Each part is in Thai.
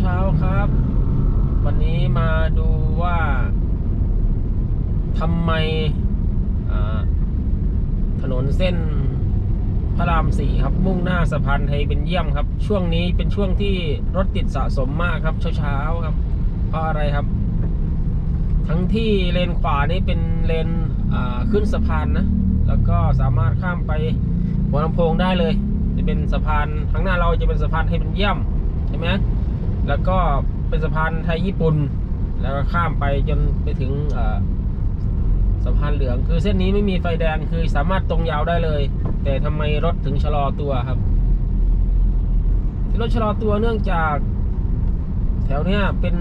เช้าครับ วันนี้มาดูว่าทำไมถนนเส้นพระรามสี่ครับ มุ่งหน้าสะพานไทยเป็นเยี่ยมครับ ช่วงนี้เป็นช่วงที่รถติดสะสมมากครับ เช้าๆครับ เพราะอะไรครับ ทั้งที่เลนขวานี่เป็นเลนขึ้นสะพานนะ แล้วก็สามารถข้ามไปหัวลำโพงได้เลย จะเป็นสะพานข้างหน้าเราจะเป็นสะพานไทยเป็นเยี่ยมใช่ไหม แล้วก็เป็นสะพานไทยญี่ปุ่น แล้วก็ข้ามไปจนไปถึงสะพานเหลือง คือเส้นนี้ไม่มีไฟแดงคือสามารถตรงยาวได้เลย แต่ทำไมรถถึงชะลอตัวครับที่รถชะลอตัวเนื่องจาก แถวเนี้ยเป็น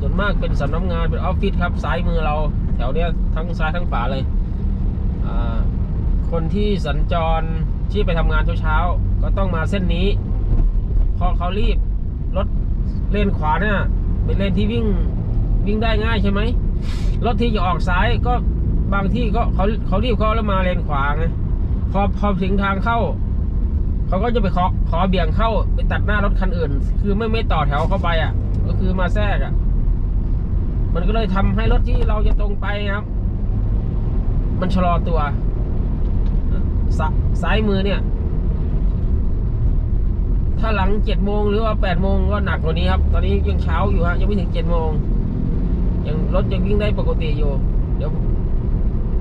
ส่วนมากเป็นสำนักงานเป็นออฟฟิศครับซ้ายมือเรา แถวเนี้ยทั้งซ้ายทั้งขวาเลยคนที่สัญจรที่ไปทำงานเช้าๆก็ต้องมาเส้นนี้พอเขารีบรถ เลนขวาเนี่ยเป็นเลนที่วิ่งวิ่งได้ง่ายใช่ไหมรถที่จะออกซ้ายก็บางที่ก็เขาเขารีบเขาแล้วมาเลนขวาไงพอพอถึงทางเข้า เขาก็จะไปขอขอเบี่ยงเข้าไปตัดหน้ารถคันอื่น คือไม่ไม่ต่อแถวเข้าไปอะ ก็คือมาแทรกอะ มันก็เลยทำให้รถที่เราจะตรงไปครับ มันชะลอตัวซ้ายมือเนี่ย ถ้าหลังเจ็ดโมงหรือว่าแปดโมงก็หนักกว่านี้ครับ ตอนนี้ยังเช้าอยู่ฮะยังไม่ถึงเจ็ดโมงยังรถยังวิ่งได้ปกติอยู่ เดี๋ยว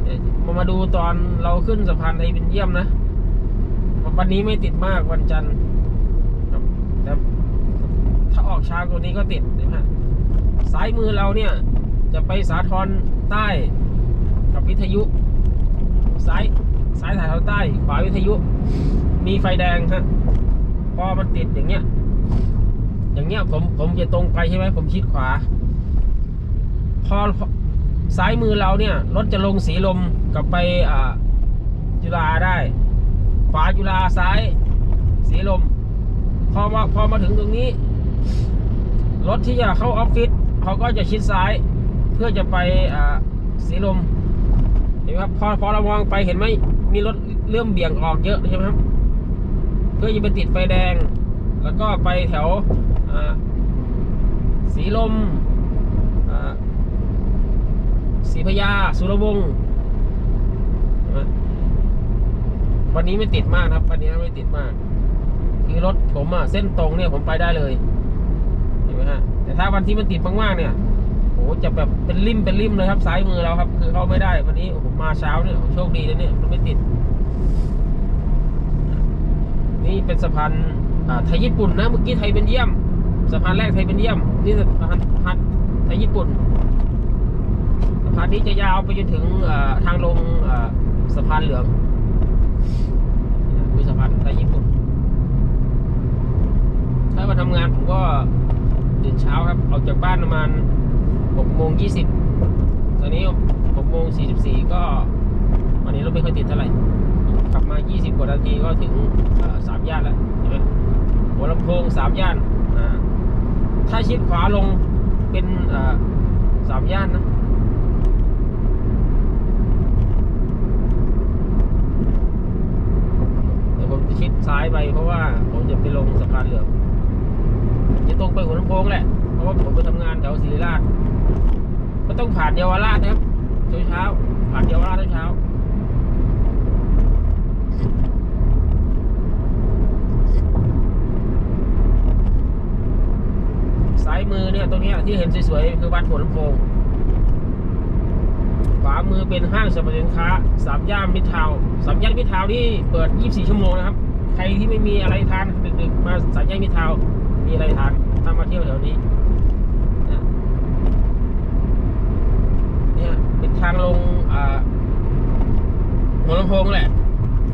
เดี๋ยวมามาดูตอนเราขึ้นสะพานไทยเป็นเยี่ยมนะวันนี้ไม่ติดมากวันจันทร์แต่ถ้าออกช้ากว่านี้ก็ติดนะฮะซ้ายมือเราเนี่ย จะไปสาทรใต้กับวิทยุซ้ายซ้ายสาทรใต้ขวาวิทยุ มีไฟแดงฮะ อมันติดอย่างเงี้ย อย่างเงี้ยผมผมจะตรงไปใช่ไหมผมชิดขวา พอซ้ายมือเราเนี่ยรถจะลงสีลมกลับไปจุฬาได้ ขวาจุฬาซ้าย สีลม พอมาพอมาถึงตรงนี้ รถที่จะเข้าออฟฟิศเขาก็จะชิดซ้าย เพื่อจะไปสีลมเห็นไหมครับพอพอเรามองไปเห็นไหมมีรถเริ่มเบี่ยงออกเยอะใช่ไหมครับ เพื่อจะไปติดไฟแดง แล้วก็ไปแถวอ่าสีลมอ่าศรีพญาสุรวงศ์วันนี้ไม่ติดมากครับ วันนี้ไม่ติดมาก คือรถผมอะเส้นตรงเนี่ยผมไปได้เลยเห็นไหมฮะแต่ถ้าวันที่มันติดมากๆเนี่ยโอ้จะแบบเป็นริมเป็นริมเลยครับซ้ายมือเราครับ คือเข้าไม่ได้ วันนี้ผมมาเช้าเนี่ยโชคดีเลยเนี่ยมันไม่ติด นี่เป็นสะพานไทยญี่ปุ่นนะเมื่อกี้ไทยเป็นเยี่ยมสะพานแรกไทยเป็นเยี่ยมนี่สะพานสะพานไทยญี่ปุ่นสะพานนี้จะยาวไปจนถึงทางลงสะพานเหลืองคือสะพานไทยญี่ปุ่น ถ้ามาทำงานผมก็ตื่นเช้าครับออกจากบ้านประมาณ6โมง20ตอนนี้6โมง44ก็วันนี้รถไม่ค่อยติดเท่าไหร่ ขับมา 20 กว่านาทีก็ถึงสามย่านแล้วใช่ไหมหัวลำโพงสามย่าน ถ้าชิดขวาลงเป็นสามย่านนะเดี๋ยวผมจะชิดซ้ายไปเพราะว่าผมจะไปลงสะพานเหลืองจะตรงไปหัวลำโพงแหละ เพราะว่าผมไปทำงานแถวศรีราชก็ต้องผ่านเยาวราชนะครับเช้าเช้าผ่านเยาวราชเช้าๆซ้ายมือเนี่ยต รงนี้ที่เห็นสวยๆคือวัดหัวลำโพงขวามือเป็นห้างสรรพสินค้าสามย่านมิตรทาวสามย่านมิตรทาวที่เปิด 24 ชั่วโมงนะครับ ใครที่ไม่มีอะไรทานดึกๆมาสามย่านมิตรทาวมีอะไรทานถ้ามาเที่ยวแถวนี้เนี่ยเป็นทางลงหัวลำโพงแหละ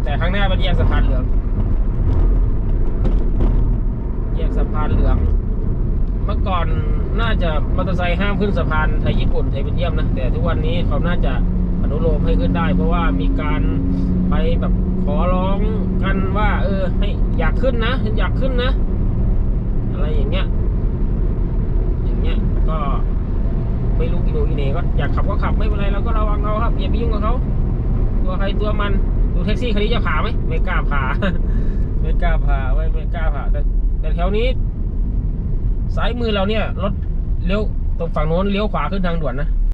แต่ข้างหน้าเป็นแยกสะพานเหลืองแยกสะพานเหลือง เมื่อก่อนน่าจะมอเตอร์ไซค์ห้ามขึ้นสะพานไทยญี่ปุ่นไทยเป็นเยี่ยมนะแต่ทุกวันนี้เขาน่าจะอนุโลมให้ขึ้นได้ เพราะว่ามีการไปแบบขอร้องกันว่า เออ ให้อยากขึ้นนะ อยากขึ้นนะ อะไรอย่างเงี้ย อย่างเงี้ยก็ไม่รู้อีโนอีเนก็อยากขับก็ขับไม่เป็นไรเราก็ระวังเราครับอย่าไปยุ่งกับเขาตัวใครตัวมันดูแท็กซี่คันนี้จะผ่าไหมไม่กล้าผ่าไม่กล้าผ่าไว้ไม่กล้าผ่าแต่แต่แถวนี้ ซ้ายมือเราเนี่ยรถเลี้ยวตรงฝั่งโน้นเลี้ยวขวาขึ้นทางด่วนนะ